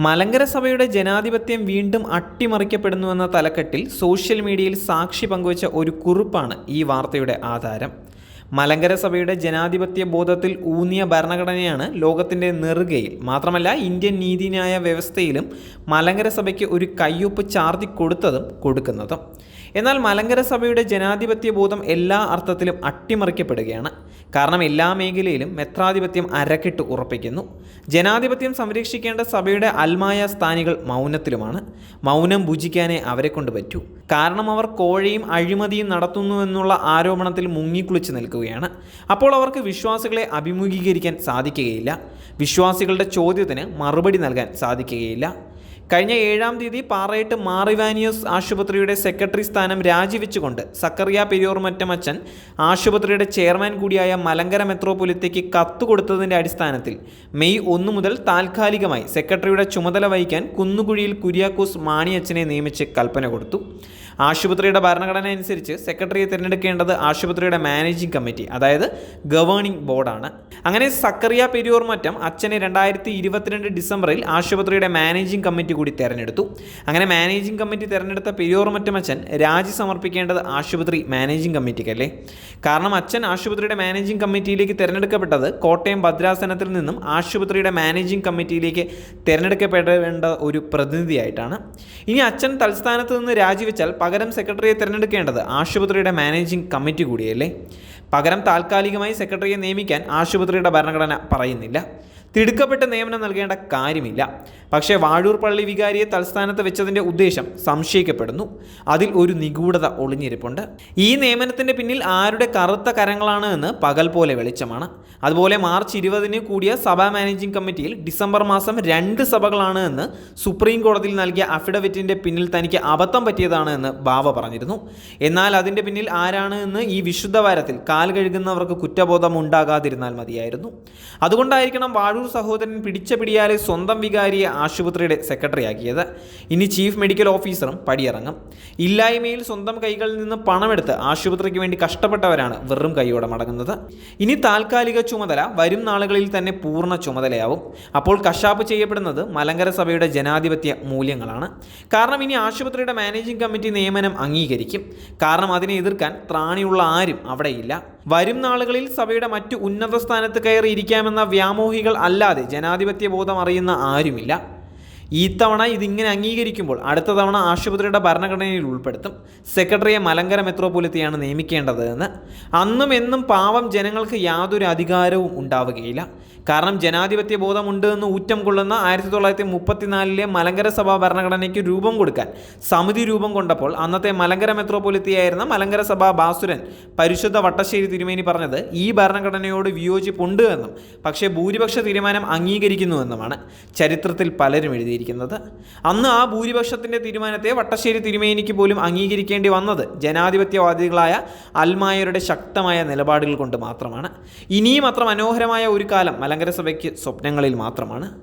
മലങ്കര സഭയുടെ ജനാധിപത്യം വീണ്ടും അട്ടിമറിക്കപ്പെടുന്നുവെന്ന തലക്കെട്ടിൽ സോഷ്യൽ മീഡിയയിൽ സാക്ഷി പങ്കുവച്ച ഒരു കുറിപ്പാണ് ഈ വാർത്തയുടെ ആധാരം. മലങ്കര സഭയുടെ ജനാധിപത്യ ബോധത്തിൽ ഊന്നിയ ഭരണഘടനയാണ് ലോകത്തിന്റെ നെറുകയിൽ. മാത്രമല്ല ഇന്ത്യൻ നീതിന്യായ വ്യവസ്ഥയിലും മലങ്കര സഭയ്ക്ക് ഒരു കയ്യൊപ്പ് ചാർത്തി കൊടുത്തതും കൊടുക്കുന്നതും. എന്നാൽ മലങ്കര സഭയുടെ ജനാധിപത്യ ബോധം എല്ലാ അർത്ഥത്തിലും അട്ടിമറിക്കപ്പെടുകയാണ്. കാരണം എല്ലാ മേഖലയിലും മെത്രാധിപത്യം അരക്കിട്ട് ഉറപ്പിക്കുന്നു. ജനാധിപത്യം സംരക്ഷിക്കേണ്ട സഭയുടെ അൽമായ സ്ഥാനികൾ മൗനത്തിലുമാണ്. മൗനം ഭുജിക്കാനേ അവരെ കൊണ്ട് പറ്റൂ. കാരണം അവർ കോഴയും അഴിമതിയും നടത്തുന്നു എന്നുള്ള ആരോപണത്തിൽ മുങ്ങിക്കുളിച്ച് നിൽക്കുകയാണ്. അപ്പോൾ അവർക്ക് വിശ്വാസികളെ അഭിമുഖീകരിക്കാൻ സാധിക്കുകയില്ല. വിശ്വാസികളുടെ ചോദ്യത്തിന് മറുപടി നൽകാൻ സാധിക്കുകയില്ല. കഴിഞ്ഞ ഏഴാം തീയതി പാറയിട്ട് മാറിവാനിയോസ് ആശുപത്രിയുടെ സെക്രട്ടറി സ്ഥാനം രാജിവെച്ചുകൊണ്ട് സക്കറിയ പെരിയോർ മറ്റമച്ചൻ ആശുപത്രിയുടെ ചെയർമാൻ കൂടിയായ മലങ്കര മെത്രോപൊലിത്തയ്ക്ക് കത്ത് കൊടുത്തതിന്റെ അടിസ്ഥാനത്തിൽ മെയ് ഒന്ന് മുതൽ താൽക്കാലികമായി സെക്രട്ടറിയുടെ ചുമതല വഹിക്കാൻ കുന്നുകുഴിയിൽ കുര്യാക്കോസ് മാണിയച്ചനെ നിയമിച്ച് കൽപ്പന കൊടുത്തു. ആശുപത്രിയുടെ ഭരണഘടന അനുസരിച്ച് സെക്രട്ടറിയെ തിരഞ്ഞെടുക്കേണ്ടത് ആശുപത്രിയുടെ മാനേജിംഗ് കമ്മിറ്റി അതായത് ഗവേണിംഗ് ബോർഡാണ്. അങ്ങനെ സക്കറിയ പെരിയൂർ മറ്റം അച്ഛനെ രണ്ടായിരത്തി ഇരുപത്തിരണ്ട് ഡിസംബറിൽ ആശുപത്രിയുടെ മാനേജിംഗ് കമ്മിറ്റി കൂടി തിരഞ്ഞെടുത്തു. അങ്ങനെ മാനേജിംഗ് കമ്മിറ്റി തെരഞ്ഞെടുത്ത പെരിയോർ മറ്റം അച്ഛൻ രാജി സമർപ്പിക്കേണ്ടത് ആശുപത്രി മാനേജിംഗ് കമ്മിറ്റിക്കല്ലേ? കാരണം അച്ഛൻ ആശുപത്രിയുടെ മാനേജിംഗ് കമ്മിറ്റിയിലേക്ക് തിരഞ്ഞെടുക്കപ്പെട്ടത് കോട്ടയം ഭദ്രാസനത്തിൽ നിന്നും ആശുപത്രിയുടെ മാനേജിംഗ് കമ്മിറ്റിയിലേക്ക് തിരഞ്ഞെടുക്കപ്പെടേണ്ട ഒരു പ്രതിനിധിയായിട്ടാണ്. ഇനി അച്ഛൻ തൽസ്ഥാനത്ത് നിന്ന് രാജിവെച്ചാൽ പകരം സെക്രട്ടറിയെ തിരഞ്ഞെടുക്കേണ്ടത് ആശുപത്രിയുടെ മാനേജിംഗ് കമ്മിറ്റി കൂടിയല്ലേ? പകരം താൽക്കാലികമായി സെക്രട്ടറിയെ നിയമിക്കാൻ ആശുപത്രിയുടെ ഭരണഘടന പറയുന്നില്ല. തിടുക്കപ്പെട്ട നിയമനം നൽകേണ്ട കാര്യമില്ല. പക്ഷേ വാഴൂർ പള്ളി വികാരിയെ തൽസ്ഥാനത്ത് വെച്ചതിന്റെ ഉദ്ദേശം സംശയിക്കപ്പെടുന്നു. അതിൽ ഒരു നിഗൂഢത ഒളിഞ്ഞിരിപ്പുണ്ട്. ഈ നിയമനത്തിന്റെ പിന്നിൽ ആരുടെ കറുത്ത കരങ്ങളാണ് എന്ന് പകൽ പോലെ വെളിച്ചമാണ്. അതുപോലെ മാർച്ച് ഇരുപതിന് കൂടിയ സഭാ മാനേജിംഗ് കമ്മിറ്റിയിൽ ഡിസംബർ മാസം രണ്ട് സഭകളാണ് എന്ന് സുപ്രീം കോടതിയിൽ നൽകിയ അഫിഡവിറ്റിന്റെ പിന്നിൽ തനിക്ക് അബദ്ധം പറ്റിയതാണ് എന്ന് ബാവ പറഞ്ഞിരുന്നു. എന്നാൽ അതിന്റെ പിന്നിൽ ആരാണ് എന്ന് ഈ വിശുദ്ധ വാരത്തിൽ കാൽ കഴുകുന്നവർക്ക് കുറ്റബോധം ഉണ്ടാകാതിരുന്നാൽ മതിയായിരുന്നു. അതുകൊണ്ടായിരിക്കണം വാഴൂർ സഹോദരൻ പിടിച്ച പിടിയാലെ സ്വന്തം വികാരിയെ ആശുപത്രിയുടെ സെക്രട്ടറിയാക്കിയത്. ഇനി ചീഫ് മെഡിക്കൽ ഓഫീസറും പടിയിറങ്ങും. ഇല്ലായ്മയിൽ സ്വന്തം കൈകളിൽ നിന്ന് പണമെടുത്ത് ആശുപത്രിക്ക് വേണ്ടി കഷ്ടപ്പെട്ടവരാണ് വെറും കൈയോടെ മടങ്ങുന്നത്. ഇനി താൽക്കാലിക ചുമതല വരും നാളുകളിൽ തന്നെ പൂർണ ചുമതലയാവും. അപ്പോൾ കശാപ്പ് ചെയ്യപ്പെടുന്നത് മലങ്കര സഭയുടെ ജനാധിപത്യ മൂല്യങ്ങളാണ്. കാരണം ഇനി ആശുപത്രിയുടെ മാനേജിംഗ് കമ്മിറ്റി നിയമനം അംഗീകരിക്കും. കാരണം അതിനെ എതിർക്കാൻ ത്രാണിയുള്ള ആരും അവിടെയില്ല. വരും നാളുകളിൽ സഭയുടെ മറ്റു ഉന്നത സ്ഥാനത്ത് കയറി ഇരിക്കാമെന്ന വ്യാമോഹികൾ അല്ലാതെ ജനാധിപത്യ ബോധം അറിയുന്ന ആരുമില്ല. ഈ തവണ ഇതിങ്ങനെ അംഗീകരിക്കുമ്പോൾ അടുത്ത തവണ ആശുപത്രിയുടെ ഭരണഘടനയിൽ ഉൾപ്പെടുത്തും. സെക്രട്ടറിയെ മലങ്കര മെത്രോപൊലിത്തയാണ് നിയമിക്കേണ്ടത് എന്ന് അന്നും എന്നും പാവം ജനങ്ങൾക്ക് യാതൊരു അധികാരവും ഉണ്ടാവുകയില്ല. കാരണം ജനാധിപത്യ ബോധമുണ്ട് എന്ന് ഊറ്റം കൊള്ളുന്ന ആയിരത്തി തൊള്ളായിരത്തി മുപ്പത്തിനാലിലെ മലങ്കര സഭാ ഭരണഘടനയ്ക്ക് രൂപം കൊടുക്കാൻ സമിതി രൂപം കൊണ്ടപ്പോൾ അന്നത്തെ മലങ്കര മെത്രോപൊലിത്തയായിരുന്ന മലങ്കര സഭാ ബാസുരൻ പരിശുദ്ധ വട്ടശ്ശേരി തിരുമേനി പറഞ്ഞത് ഈ ഭരണഘടനയോട് വിയോജിപ്പുണ്ട് എന്നും പക്ഷേ ഭൂരിപക്ഷ തീരുമാനം അംഗീകരിക്കുന്നുവെന്നുമാണ്. ചരിത്രത്തിൽ പലരും എഴുതിയിരിക്കുന്നത്. അന്ന് ആ ഭൂരിപക്ഷത്തിന്റെ തീരുമാനത്തെ വട്ടശ്ശേരി തിരുമേനിക്ക് പോലും അംഗീകരിക്കേണ്ടി വന്നത് ജനാധിപത്യവാദികളായ അൽമായരുടെ ശക്തമായ നിലപാടുകൾ കൊണ്ട് മാത്രമാണ്. ഇനിയും അത്ര മനോഹരമായ ഒരു കാലം മലങ്കര സഭയ്ക്ക് സ്വപ്നങ്ങളിൽ മാത്രമാണ്.